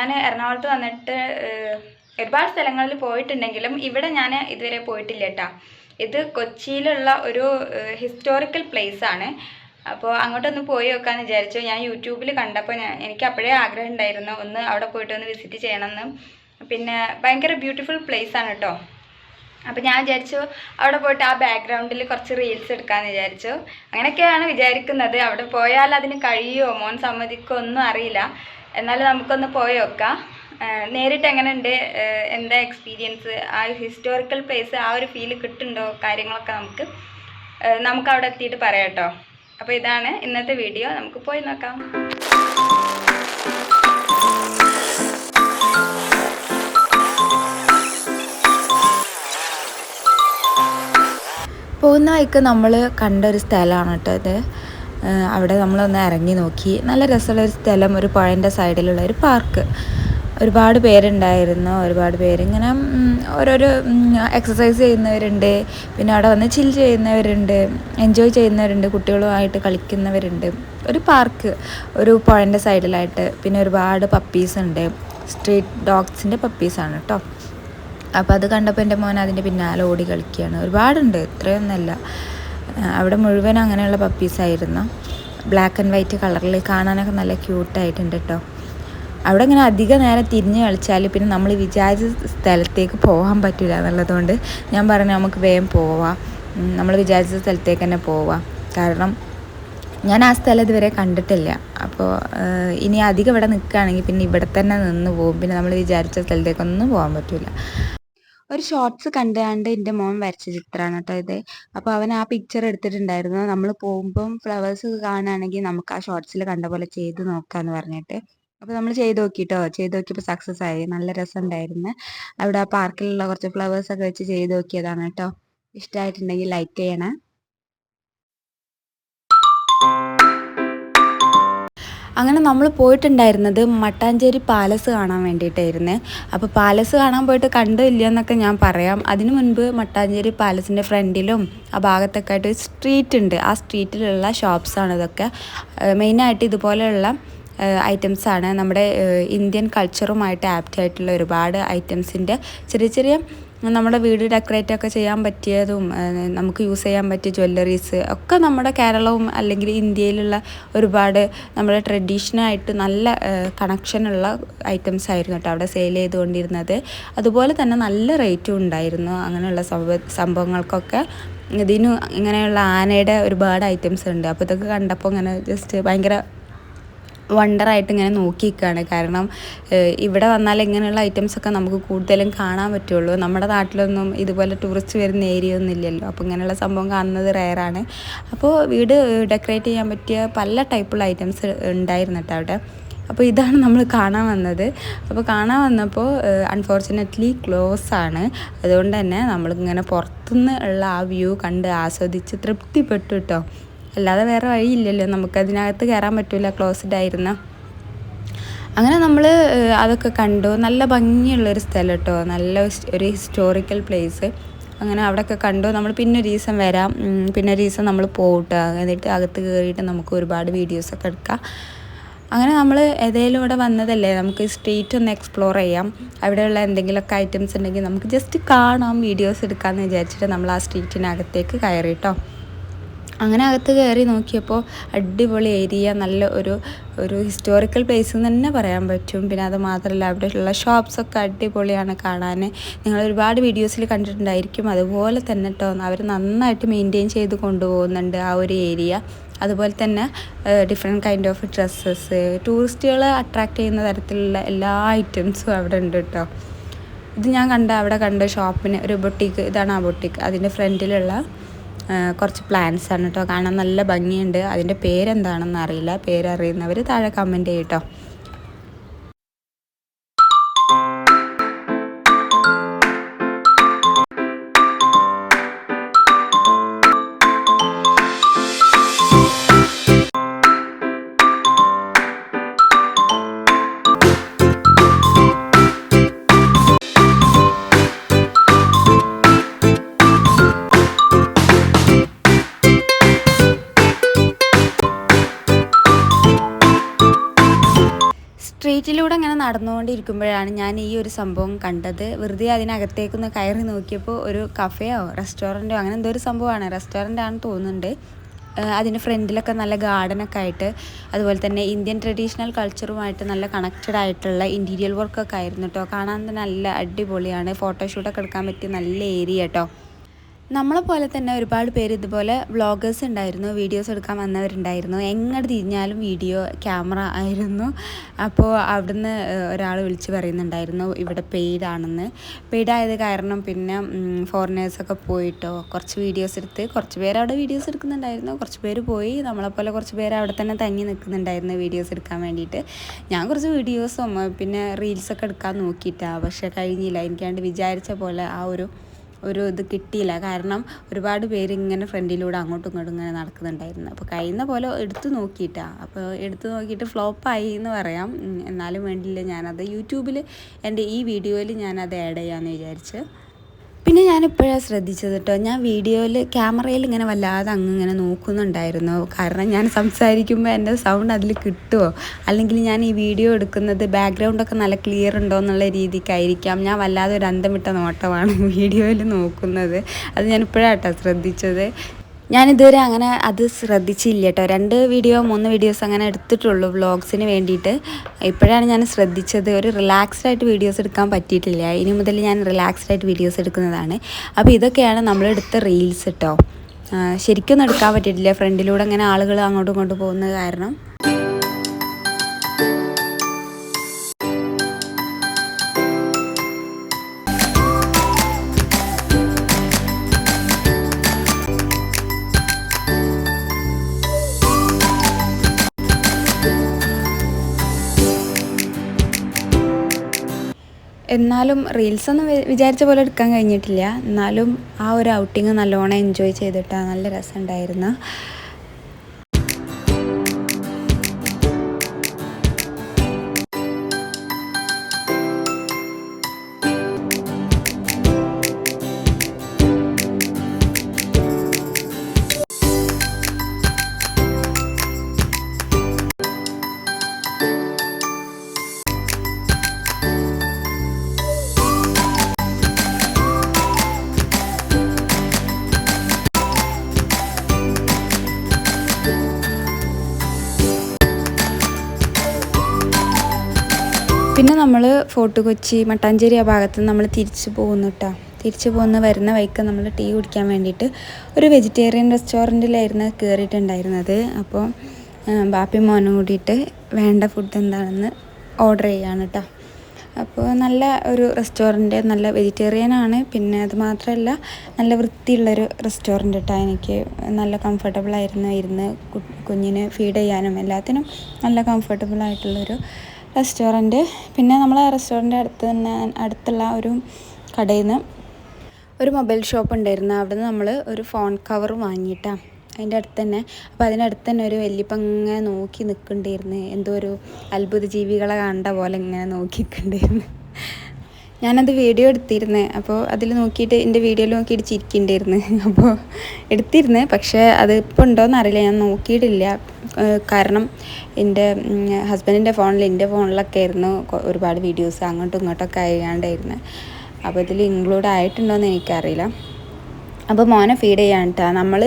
ഞാൻ എറണാകുളത്ത് വന്നിട്ട് ഒരുപാട് സ്ഥലങ്ങളിൽ പോയിട്ടുണ്ടെങ്കിലും ഇവിടെ ഞാൻ ഇതുവരെ പോയിട്ടില്ല കേട്ടോ ഇത് കൊച്ചിയിലുള്ള ഒരു ഹിസ്റ്റോറിക്കൽ പ്ലേസ് ആണ്. അപ്പോൾ അങ്ങോട്ടൊന്ന് പോയി നോക്കാമെന്ന് വിചാരിച്ചു. ഞാൻ യൂട്യൂബിൽ കണ്ടപ്പോൾ ഞാൻ എനിക്ക് അപ്പോഴേ ആഗ്രഹം ഉണ്ടായിരുന്നു ഒന്ന് അവിടെ പോയിട്ട് ഒന്ന് വിസിറ്റ് ചെയ്യണമെന്ന് പിന്നെ ഭയങ്കര ബ്യൂട്ടിഫുൾ പ്ലേസ് ആണ് കേട്ടോ അപ്പോൾ ഞാൻ വിചാരിച്ചു അവിടെ പോയിട്ട് ആ ബാക്ക്ഗ്രൗണ്ടിൽ കുറച്ച് റീൽസ് എടുക്കാമെന്ന് വിചാരിച്ചു. അങ്ങനെയൊക്കെയാണ് വിചാരിക്കുന്നത്. അവിടെ പോയാൽ അതിന് കഴിയുമോ? മോൻ സമ്മതിക്കുമോ? ഒന്നും അറിയില്ല. എന്നാലും നമുക്കൊന്ന് പോയി നോക്കാം. നേരിട്ട് എങ്ങനെയുണ്ട്? എന്താ എക്സ്പീരിയൻസ് ആ ഹിസ്റ്റോറിക്കൽ പ്ലേസ് ആ ഒരു ഫീൽ കിട്ടുന്നുണ്ടോ? കാര്യങ്ങളൊക്കെ നമുക്ക് നമുക്ക് അവിടെ എത്തിയിട്ട് പറയാട്ടോ അപ്പോൾ ഇതാണ് ഇന്നത്തെ വീഡിയോ നമുക്ക് പോയി നോക്കാം. പോകുന്ന വഴിക്ക് നമ്മൾ കണ്ട ഒരു സ്ഥലമാണ് കേട്ടോ ഇത്. അവിടെ നമ്മളൊന്ന് ഇറങ്ങി നോക്കി. നല്ല രസമുള്ള ഒരു സ്ഥലം ഒരു പുഴന്റെ സൈഡിലുള്ള ഒരു പാർക്ക്. ഒരുപാട് പേരുണ്ടായിരുന്നു ഒരുപാട് പേര് ഇങ്ങനെ ഉം, ഓരോരോ എക്സസൈസ് ചെയ്യുന്നവരുണ്ട്. പിന്നെ അവിടെ വന്ന് ചിൽ ചെയ്യുന്നവരുണ്ട് എൻജോയ് ചെയ്യുന്നവരുണ്ട് കുട്ടികളുമായിട്ട് കളിക്കുന്നവരുണ്ട്. ഒരു പാർക്ക് ഒരു പുഴന്റെ സൈഡിലായിട്ട്. പിന്നെ ഒരുപാട് പപ്പീസ് ഉണ്ട്. സ്ട്രീറ്റ് ഡോഗ്സിന്റെ പപ്പീസാണ് കേട്ടോ അപ്പോൾ അത് കണ്ടപ്പോൾ എന്റെ മോൻ അതിന്റെ പിന്നാലെ ഓടി കളിക്കുകയാണ്. ഒരുപാടുണ്ട് ഇത്രയൊന്നുമല്ല. അവിടെ മുഴുവൻ അങ്ങനെയുള്ള പപ്പീസായിരുന്നു ബ്ലാക്ക് ആൻഡ് വൈറ്റ് കളറിൽ കാണാനൊക്കെ നല്ല ക്യൂട്ടായിട്ടുണ്ട് കേട്ടോ അവിടെ ഇങ്ങനെ അധിക നേരം തിരിഞ്ഞ് കളിച്ചാൽ പിന്നെ നമ്മൾ വിചാരിച്ച സ്ഥലത്തേക്ക് പോകാൻ പറ്റില്ല എന്നുള്ളതുകൊണ്ട് ഞാൻ പറഞ്ഞു നമുക്ക് വേഗം പോവാം. നമ്മൾ വിചാരിച്ച സ്ഥലത്തേക്ക് തന്നെ പോവാം. കാരണം ഞാൻ ആ സ്ഥലം ഇതുവരെ കണ്ടിട്ടില്ല. അപ്പോൾ ഇനി അധികം ഇവിടെ നിൽക്കുകയാണെങ്കിൽ പിന്നെ ഇവിടെ തന്നെ നിന്ന് പോകും പിന്നെ നമ്മൾ വിചാരിച്ച സ്ഥലത്തേക്കൊന്നും പോകാൻ പറ്റില്ല ഒരു ഷോർട്സ് കണ്ടാണ്ട് എന്റെ മോൻ വരച്ച ചിത്രമാണ് കേട്ടോ ഇത്. അപ്പോൾ അവൻ ആ പിക്ചർ എടുത്തിട്ടുണ്ടായിരുന്നു. നമ്മൾ പോകുമ്പം ഫ്ലവേഴ്സ് കാണുകയാണെങ്കിൽ നമുക്ക് ആ ഷോർട്സിൽ കണ്ട പോലെ ചെയ്ത് നോക്കാമെന്ന് പറഞ്ഞിട്ട്. അപ്പോൾ നമ്മൾ ചെയ്ത് നോക്കിട്ടോ? ചെയ്ത് നോക്കിയപ്പോൾ സക്സസ് ആയി. നല്ല രസം രസമുണ്ടായിരുന്നു. അവിടെ ആ പാർക്കിലുള്ള കുറച്ച് ഫ്ലവേഴ്സ് ഒക്കെ വെച്ച് ചെയ്ത് നോക്കിയതാണ് കേട്ടോ. ഇഷ്ടമായിട്ടുണ്ടെങ്കിൽ ലൈക്ക് ചെയ്യണേ. അങ്ങനെ നമ്മൾ പോയിട്ടുണ്ടായിരുന്നത് മട്ടാഞ്ചേരി പാലസ് കാണാൻ വേണ്ടിയിട്ടായിരുന്നു. അപ്പോൾ പാലസ് കാണാൻ പോയിട്ട് കണ്ടോ ഇല്ല എന്നൊക്കെ ഞാൻ പറയാം. അതിനു മുൻപ് മട്ടാഞ്ചേരി പാലസിന്റെ ഫ്രണ്ടിലും ആ ഭാഗത്തൊക്കെ ആയിട്ട് സ്ട്രീറ്റ് ഉണ്ട്. ആ സ്ട്രീറ്റിലുള്ള ഷോപ്സാണ് ഇതൊക്കെ. മെയിനായിട്ട് ഇതുപോലെയുള്ള ഐറ്റംസാണ് നമ്മുടെ ഇന്ത്യൻ കൾച്ചറുമായിട്ട് ആപ്റ്റ് ആയിട്ടുള്ള ഒരുപാട് ഐറ്റംസിന്റെ ചെറിയ ചെറിയ നമ്മുടെ വീട് ഡെക്കറേറ്റ് ഒക്കെ ചെയ്യാൻ പറ്റിയതും നമുക്ക് യൂസ് ചെയ്യാൻ പറ്റിയ ജ്വല്ലറീസ് ഒക്കെ നമ്മുടെ കേരളവും അല്ലെങ്കിൽ ഇന്ത്യയിലുള്ള ഒരുപാട് നമ്മുടെ ട്രഡീഷനായിട്ട് നല്ല കണക്ഷനുള്ള ഐറ്റംസ് ആയിരുന്നു കേട്ടോ അവിടെ സെയിൽ ചെയ്തുകൊണ്ടിരുന്നത്. അതുപോലെ തന്നെ നല്ല റേറ്റും ഉണ്ടായിരുന്നു അങ്ങനെയുള്ള സംഭവ സംഭവങ്ങൾക്കൊക്കെ. ഇതിന് ഇങ്ങനെയുള്ള ആനയുടെ ഒരുപാട് ഐറ്റംസ് ഉണ്ട്. അപ്പോൾ ഇതൊക്കെ കണ്ടപ്പോൾ ഇങ്ങനെ ജസ്റ്റ് ഭയങ്കര വണ്ടറായിട്ട് ഇങ്ങനെ നോക്കിയിരിക്കുകയാണ്. കാരണം ഇവിടെ വന്നാൽ ഇങ്ങനെയുള്ള ഐറ്റംസൊക്കെ നമുക്ക് കൂടുതലും കാണാൻ പറ്റുള്ളൂ. നമ്മുടെ നാട്ടിലൊന്നും ഇതുപോലെ ടൂറിസ്റ്റ് വരുന്ന ഏരിയ ഒന്നും ഇല്ലല്ലോ. അപ്പോൾ ഇങ്ങനെയുള്ള സംഭവം കാണുന്നത് റെയറാണ് അപ്പോൾ വീട് ഡെക്കറേറ്റ് ചെയ്യാൻ പറ്റിയ പല ടൈപ്പുള്ള ഐറ്റംസ് ഉണ്ടായിരുന്നു കേട്ടോ അവിടെ. അപ്പോൾ ഇതാണ് നമ്മൾ കാണാൻ വന്നത്. അപ്പോൾ കാണാൻ വന്നപ്പോൾ അൺഫോർച്ചുനേറ്റ്ലി ക്ലോസ് ആണ്. അതുകൊണ്ട് തന്നെ നമ്മളിങ്ങനെ പുറത്തുനിന്ന് ഉള്ള ആ വ്യൂ കണ്ട് ആസ്വദിച്ച് തൃപ്തിപ്പെട്ടു കേട്ടോ അല്ലാതെ വേറെ വഴിയില്ലല്ലോ. നമുക്കതിനകത്ത് കയറാൻ പറ്റില്ല ക്ലോസ്ഡ് ആയിരുന്ന. അങ്ങനെ നമ്മൾ അതൊക്കെ കണ്ടു. നല്ല ഭംഗിയുള്ളൊരു സ്ഥലം കേട്ടോ നല്ല ഒരു ഹിസ്റ്റോറിക്കൽ പ്ലേസ് അങ്ങനെ അവിടെയൊക്കെ കണ്ടു. നമ്മൾ പിന്നെ ഒരു ദിവസം വരാം. പിന്നെ ഒരു ദിവസം നമ്മൾ പോകട്ടെ എന്നിട്ട് അകത്ത് കയറിയിട്ട് നമുക്ക് ഒരുപാട് വീഡിയോസൊക്കെ എടുക്കാം. അങ്ങനെ നമ്മൾ ഏതെങ്കിലും ഇവിടെ വന്നതല്ലേ? നമുക്ക് സ്ട്രീറ്റ് ഒന്ന് എക്സ്പ്ലോർ ചെയ്യാം. അവിടെയുള്ള എന്തെങ്കിലുമൊക്കെ ഐറ്റംസ് ഉണ്ടെങ്കിൽ നമുക്ക് ജസ്റ്റ് കാണാം വീഡിയോസ് എടുക്കാമെന്ന് വിചാരിച്ചിട്ട് നമ്മൾ ആ സ്ട്രീറ്റിനകത്തേക്ക് കയറി കേട്ടോ അങ്ങനെ അകത്ത് കയറി നോക്കിയപ്പോൾ അടിപൊളി ഏരിയ നല്ല ഒരു ഒരു ഹിസ്റ്റോറിക്കൽ പ്ലേസ് എന്ന് തന്നെ പറയാൻ പറ്റും. പിന്നെ അത് മാത്രമല്ല അവിടെയുള്ള ഷോപ്സൊക്കെ അടിപൊളിയാണ് കാണാൻ. നിങ്ങൾ ഒരുപാട് വീഡിയോസിൽ കണ്ടിട്ടുണ്ടായിരിക്കും. അതുപോലെ തന്നെ കേട്ടോ അവർ നന്നായിട്ട് മെയിന്റെയിൻ ചെയ്ത് കൊണ്ടുപോകുന്നുണ്ട് ആ ഒരു ഏരിയ. അതുപോലെ തന്നെ ഡിഫറെന്റ് കൈൻഡ് ഓഫ് ഡ്രസ്സസ് ടൂറിസ്റ്റുകളെ അട്രാക്ട് ചെയ്യുന്ന തരത്തിലുള്ള എല്ലാ ഐറ്റംസും അവിടെ ഉണ്ട് കേട്ടോ ഇത് ഞാൻ കണ്ട അവിടെ കണ്ട ഷോപ്പിന് ഒരു ബൊട്ടിക്ക് ഇതാണ് ആ ബൊട്ടിക്ക് അതിന്റെ ഫ്രണ്ടിലുള്ള കുറച്ച് പ്ലാന്റ്സ് ആണ് കേട്ടോ കാണാൻ നല്ല ഭംഗിയുണ്ട്. അതിന്റെ പേരെന്താണെന്ന് അറിയില്ല പേരറിയുന്നവർ താഴെ കമന്റ് ചെയ്യട്ടോ നടന്നുകൊണ്ടിരിക്കുമ്പോഴാണ് ഞാൻ ഈ ഒരു സംഭവം കണ്ടത്. വെറുതെ അതിനകത്തേക്കൊന്ന് കയറി നോക്കിയപ്പോൾ ഒരു കഫേയോ റെസ്റ്റോറന്റോ അങ്ങനെ എന്തോ ഒരു സംഭവമാണ്. റെസ്റ്റോറന്റ് ആണെന്ന് തോന്നുന്നുണ്ട്. അതിന്റെ ഫ്രണ്ടിലൊക്കെ നല്ല ഗാർഡനൊക്കെ ആയിട്ട് അതുപോലെ തന്നെ ഇന്ത്യൻ ട്രഡീഷണൽ കൾച്ചറുമായിട്ട് നല്ല കണക്റ്റഡ് ആയിട്ടുള്ള ഇന്റീരിയൽ വർക്കൊക്കെ ആയിരുന്നു കേട്ടോ കാണാൻ തന്നെ നല്ല അടിപൊളിയാണ്. ഫോട്ടോഷൂട്ടൊക്കെ എടുക്കാൻ പറ്റിയ നല്ല ഏരിയ കേട്ടോ നമ്മളെ പോലെ തന്നെ ഒരുപാട് പേര് ഇതുപോലെ വ്ളോഗേഴ്സ് ഉണ്ടായിരുന്നു വീഡിയോസ് എടുക്കാൻ വന്നവരുണ്ടായിരുന്നു. എങ്ങോട്ട് തിരിഞ്ഞാലും വീഡിയോ ക്യാമറ ആയിരുന്നു. അപ്പോൾ അവിടുന്ന് ഒരാൾ വിളിച്ച് പറയുന്നുണ്ടായിരുന്നു ഇവിടെ പെയ്ഡ് ആണെന്ന് കാരണം പിന്നെ ഫോറിനേഴ്സൊക്കെ പോയിട്ടോ കുറച്ച് വീഡിയോസ് എടുത്ത് കുറച്ച് പേര് അവിടെ വീഡിയോസ് എടുക്കുന്നുണ്ടായിരുന്നു കുറച്ച് പേര് പോയി നമ്മളെപ്പോലെ കുറച്ച് പേര് അവിടെ തന്നെ തങ്ങി നിൽക്കുന്നുണ്ടായിരുന്നു വീഡിയോസ് എടുക്കാൻ വേണ്ടിയിട്ട്. ഞാൻ കുറച്ച് വീഡിയോസും പിന്നെ റീൽസൊക്കെ എടുക്കാൻ നോക്കിയിട്ടാണ് പക്ഷേ കഴിഞ്ഞില്ല. എനിക്കാണ്ട് വിചാരിച്ച പോലെ ആ ഒരു ഒരു ഇത് കിട്ടിയില്ല. കാരണം ഒരുപാട് പേര് ഇങ്ങനെ ഫ്രണ്ടിലൂടെ അങ്ങോട്ടും ഇങ്ങോട്ടും ഇങ്ങനെ നടക്കുന്നുണ്ടായിരുന്നു. അപ്പോൾ കഴിയുന്ന പോലെ എടുത്തു നോക്കിയിട്ടാണ് അപ്പോൾ എടുത്തു നോക്കിയിട്ട് ഫ്ലോപ്പായി എന്ന് പറയാം. എന്നാലും വേണ്ടിയില്ല. ഞാനത് യൂട്യൂബിൽ എന്റെ ഈ വീഡിയോയിൽ ഞാനത് ആഡ് ചെയ്യാമെന്ന് വിചാരിച്ച്. പിന്നെ ഞാൻ ഇപ്പോഴാണ് ശ്രദ്ധിച്ചത് കേട്ടോ ഞാൻ വീഡിയോയിൽ ക്യാമറയിൽ ഇങ്ങനെ വല്ലാതെ അങ്ങ് ഇങ്ങനെ നോക്കുന്നുണ്ടായിരുന്നു. കാരണം ഞാൻ സംസാരിക്കുമ്പോൾ എന്റെ സൗണ്ട് അതിൽ കിട്ടുമോ അല്ലെങ്കിൽ ഞാൻ ഈ വീഡിയോ എടുക്കുന്നത് ബാക്ക്ഗ്രൗണ്ടൊക്കെ നല്ല ക്ലിയർ ഉണ്ടോ എന്നുള്ള രീതിക്കായിരിക്കാം. ഞാൻ വല്ലാതെ ഒരു അന്തം വിട്ട നോട്ടമാണ് വീഡിയോയിൽ നോക്കുന്നത്. അത് ഞാൻ കേട്ടോ ശ്രദ്ധിച്ചത്. ഞാൻ ഇതുവരെ അങ്ങനെ അത് ശ്രദ്ധിച്ചില്ല കേട്ടോ. രണ്ട് വീഡിയോ മൂന്ന് വീഡിയോസ് അങ്ങനെ എടുത്തിട്ടുള്ളൂ വ്ളോഗ്സിന് വേണ്ടിയിട്ട്. ഇപ്പോഴാണ് ഞാൻ ശ്രദ്ധിച്ചത് ഒരു റിലാക്സ്ഡ് ആയിട്ട് വീഡിയോസ് എടുക്കാൻ പറ്റിയിട്ടില്ല. ഇനി മുതൽ ഞാൻ റിലാക്സ്ഡ് ആയിട്ട് വീഡിയോസ് എടുക്കുന്നതാണ്. അപ്പോൾ ഇതൊക്കെയാണ് നമ്മളെടുത്ത റീൽസ് കേട്ടോ ശരിക്കൊന്നും എടുക്കാൻ പറ്റിയിട്ടില്ല. ഫ്രണ്ടിലൂടെ അങ്ങനെ ആളുകൾ അങ്ങോട്ടും ഇങ്ങോട്ടും പോകുന്നത് കാരണം. എന്നാലും റീൽസ് ഒന്നും വിചാരിച്ച പോലെ എടുക്കാൻ കഴിഞ്ഞിട്ടില്ല. എന്നാലും ആ ഒരു ഔട്ടിങ് നല്ലോണം എൻജോയ് ചെയ്തിട്ടാണ് നല്ല രസമുണ്ടായിരുന്നു പിന്നെ നമ്മൾ ഫോർട്ട് കൊച്ചി മട്ടാഞ്ചേരി ആ ഭാഗത്ത് നമ്മൾ തിരിച്ചു പോകുന്നു കേട്ടോ തിരിച്ചു പോകുന്ന വരുന്ന വഴിക്ക് നമ്മൾ ടീ കുടിക്കാൻ വേണ്ടിയിട്ട് ഒരു വെജിറ്റേറിയൻ റെസ്റ്റോറന്റിലായിരുന്നു കയറിയിട്ടുണ്ടായിരുന്നത് അപ്പോൾ ബാപ്പി മോനും കൂടിയിട്ട് വേണ്ട ഫുഡ് എന്താണെന്ന് ഓർഡർ ചെയ്യാണ് കേട്ടോ അപ്പോൾ നല്ല ഒരു റെസ്റ്റോറന്റ് നല്ല വെജിറ്റേറിയൻ ആണ്. പിന്നെ അത് മാത്രമല്ല നല്ല വൃത്തിയുള്ളൊരു റെസ്റ്റോറന്റ് കേട്ടോ എനിക്ക്. നല്ല കംഫർട്ടബിൾ ആയിരുന്നു ഇരുന്ന് കുഞ്ഞിനെ ഫീഡ് ചെയ്യാനും എല്ലാത്തിനും നല്ല കംഫർട്ടബിൾ ആയിട്ടുള്ളൊരു റെസ്റ്റോറന്റ് പിന്നെ നമ്മളെ റെസ്റ്റോറന്റ് അടുത്ത് തന്നെ അടുത്തുള്ള ഒരു കടയിൽ നിന്ന് ഒരു മൊബൈൽ ഷോപ്പ് ഉണ്ടായിരുന്നു. അവിടെ നിന്ന് നമ്മൾ ഒരു ഫോൺ കവർ വാങ്ങിയിട്ടാണ് അതിന്റെ അടുത്ത് തന്നെ അപ്പോൾ അതിനടുത്ത് തന്നെ ഒരു വലിയപ്പങ്ങ നോക്കി നിൽക്കണ്ടായിരുന്നു. എന്തോ ഒരു അത്ഭുത ജീവികളെ കണ്ട പോലെ ഇങ്ങനെ നോക്കി നിൽക്കണ്ടായിരുന്നു. ഞാനത് വീഡിയോ എടുത്തിരുന്നേ. അപ്പോൾ അതിൽ നോക്കിയിട്ട് എന്റെ വീഡിയോയിൽ നോക്കിയിട്ട് ചിരിക്കേണ്ടിയിരുന്നു. അപ്പോൾ എടുത്തിരുന്നേ. പക്ഷേ അത് ഇപ്പോൾ ഉണ്ടോയെന്ന് അറിയില്ല. ഞാൻ നോക്കിയിട്ടില്ല. കാരണം എന്റെ ഹസ്ബൻഡിന്റെ ഫോണിൽ എന്റെ ഫോണിലൊക്കെ ആയിരുന്നു ഒരുപാട് വീഡിയോസ് അങ്ങോട്ടും ഇങ്ങോട്ടൊക്കെ അയക്കാണ്ടായിരുന്നു അപ്പോൾ ഇതിൽ ഇൻക്ലൂഡ് ആയിട്ടുണ്ടോയെന്ന് എനിക്കറിയില്ല. അപ്പോൾ മോനെ ഫീഡ് ചെയ്യാൻ കേട്ടോ നമ്മൾ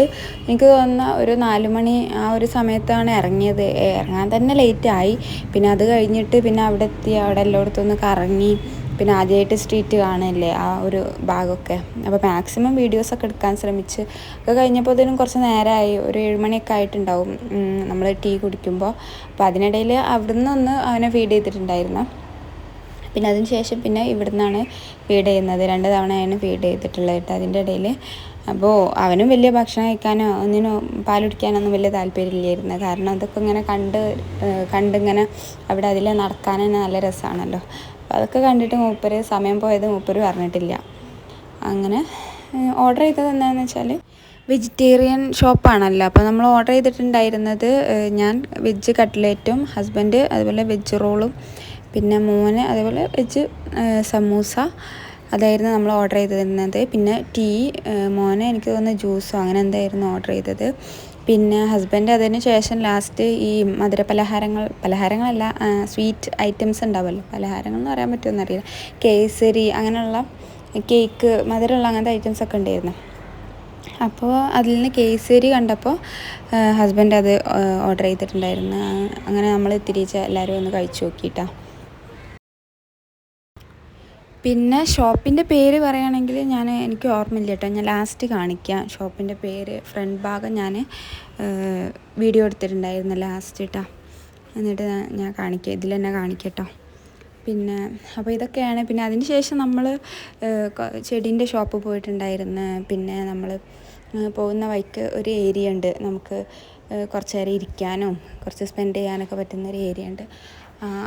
എനിക്ക് തോന്നുന്ന ഒരു നാല് മണി ആ ഒരു സമയത്താണ് ഇറങ്ങിയത്. ഇറങ്ങാൻ തന്നെ ലേറ്റായി പിന്നെ അത് കഴിഞ്ഞിട്ട് പിന്നെ അവിടെ എത്തി. അവിടെ എല്ലായിടത്തും ഒന്ന് കറങ്ങി. പിന്നെ ആദ്യമായിട്ട് സ്ട്രീറ്റ് കാണില്ലേ ആ ഒരു ഭാഗമൊക്കെ. അപ്പോൾ മാക്സിമം വീഡിയോസൊക്കെ എടുക്കാൻ ശ്രമിച്ച് ഒക്കെ കഴിഞ്ഞപ്പോൾ ഇതിനും കുറച്ച് നേരമായി ഒരു ഏഴുമണിയൊക്കെ ആയിട്ടുണ്ടാവും. നമ്മൾ ടീ കുടിക്കുമ്പോൾ അപ്പോൾ അതിനിടയിൽ അവിടുന്ന് ഒന്ന് അവനെ ഫീഡ് ചെയ്തിട്ടുണ്ടായിരുന്നു. പിന്നെ അതിന് ശേഷം പിന്നെ ഇവിടുന്നാണ് ഫീഡ് ചെയ്യുന്നത്. രണ്ട് തവണയാണ് ഫീഡ് ചെയ്തിട്ടുള്ളത് കേട്ടോ അതിന്റെ ഇടയിൽ അപ്പോൾ അവനും വലിയ ഭക്ഷണം കഴിക്കാനോ ഒന്നിനോ പാൽ കുടിക്കാനൊന്നും വലിയ താല്പര്യമില്ലായിരുന്നു. കാരണം അതൊക്കെ ഇങ്ങനെ കണ്ട് കണ്ടിങ്ങനെ അവിടെ അതിൽ നടക്കാൻ തന്നെ നല്ല രസമാണല്ലോ അപ്പോൾ അതൊക്കെ കണ്ടിട്ട് മൂപ്പര് സമയം പോയത് മൂപ്പര് പറഞ്ഞിട്ടില്ല. അങ്ങനെ ഓർഡർ ചെയ്തത് എന്താണെന്ന് വെച്ചാൽ വെജിറ്റേറിയൻ ഷോപ്പാണല്ലോ അപ്പോൾ നമ്മൾ ഓർഡർ ചെയ്തിട്ടുണ്ടായിരുന്നത് ഞാൻ വെജ് കട്ട്ലേറ്റും ഹസ്ബൻഡ് അതുപോലെ വെജ് റോളും പിന്നെ മോന് അതേപോലെ വെജ് സമൂസ അതായിരുന്നു നമ്മൾ ഓർഡർ ചെയ്തിരുന്നത്. പിന്നെ ടീ മോനെ എനിക്ക് തോന്നുന്നു ജ്യൂസോ അങ്ങനെ എന്തായിരുന്നു ഓർഡർ ചെയ്തത്. പിന്നെ ഹസ്ബൻഡ് അതിന് ശേഷം ലാസ്റ്റ് ഈ മധുര പലഹാരങ്ങൾ പലഹാരങ്ങളല്ല സ്വീറ്റ് ഐറ്റംസ് ഉണ്ടാവുമല്ലോ. പലഹാരങ്ങൾ എന്ന് പറയാൻ പറ്റുമെന്ന് അറിയില്ല കേസരി അങ്ങനെയുള്ള കേക്ക് മധുരമുള്ള അങ്ങനത്തെ ഐറ്റംസ് ഒക്കെ ഉണ്ടായിരുന്നു. അപ്പോൾ അതിൽ നിന്ന് കേസരി കണ്ടപ്പോൾ ഹസ്ബൻഡ് അത് ഓർഡർ ചെയ്തിട്ടുണ്ടായിരുന്നു. അങ്ങനെ നമ്മൾ തിരിച്ച് എല്ലാവരും ഒന്ന് കഴിച്ചു നോക്കിയിട്ടാ. പിന്നെ ഷോപ്പിന്റെ പേര് പറയുകയാണെങ്കിൽ ഞാൻ എനിക്ക് ഓർമ്മയില്ല കേട്ടോ. ഞാൻ ലാസ്റ്റ് കാണിക്കാം. ഷോപ്പിന്റെ പേര് ഫ്രണ്ട് ഭാഗം ഞാൻ വീഡിയോ എടുത്തിട്ടുണ്ടായിരുന്നു ലാസ്റ്റ് കേട്ടോ എന്നിട്ട് ഞാൻ- കാണിക്കാം ഇതിൽ തന്നെ കാണിക്കാം കേട്ടോ. പിന്നെ അപ്പോൾ ഇതൊക്കെയാണ്. പിന്നെ അതിന് ശേഷം നമ്മൾ ചെടീന്റെ ഷോപ്പ് പോയിട്ടുണ്ടായിരുന്നു പിന്നെ നമ്മൾ പോകുന്ന വഴിക്ക് ഒരു ഏരിയ ഉണ്ട്. നമുക്ക് കുറച്ച് നേരം ഇരിക്കാനും കുറച്ച് സ്പെൻഡ് ചെയ്യാനൊക്കെ പറ്റുന്ന ഒരു ഏരിയ ഉണ്ട്.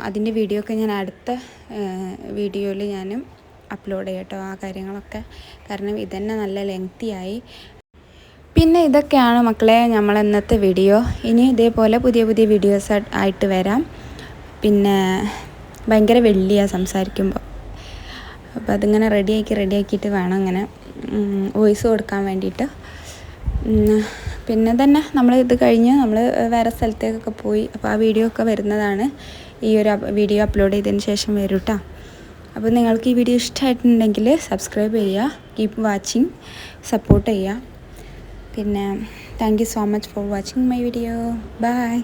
അതിന്റെ വീഡിയോ ഒക്കെ ഞാൻ അടുത്ത വീഡിയോയിൽ ഞാൻ അപ്ലോഡ് ചെയ്യട്ടോ ആ കാര്യങ്ങളൊക്കെ. കാരണം ഇതന്നെ നല്ല ലെങ്തി ആയി. പിന്നെ ഇതൊക്കെയാണ് മക്കളെ നമ്മൾ ഇന്നത്തെ വീഡിയോ ഇനി ഇതേപോലെ പുതിയ പുതിയ വീഡിയോസ് ആയിട്ട് വരാം. പിന്നെ ഭയങ്കര വെള്ളിയാണ് സംസാരിക്കുമ്പോൾ അപ്പോൾ അതിങ്ങനെ റെഡിയാക്കി റെഡിയാക്കിയിട്ട് വേണം അങ്ങനെ വോയിസ് കൊടുക്കാൻ വേണ്ടിയിട്ട്. പിന്നെ തന്നെ നമ്മൾ ഇത് കഴിഞ്ഞ് നമ്മൾ വേറെ സ്ഥലത്തേക്കൊക്കെ പോയി. അപ്പോൾ ആ വീഡിയോ ഒക്കെ വരുന്നതാണ്. ഈ ഒരു വീഡിയോ അപ്ലോഡ് ചെയ്തതിന് ശേഷം വരും കേട്ടോ അപ്പോൾ നിങ്ങൾക്ക് ഈ വീഡിയോ ഇഷ്ടമായിട്ടുണ്ടെങ്കിൽ സബ്സ്ക്രൈബ് ചെയ്യുക കീപ്പ് വാച്ചിങ് സപ്പോർട്ട് ചെയ്യുക. പിന്നെ thank you so much for watching my video bye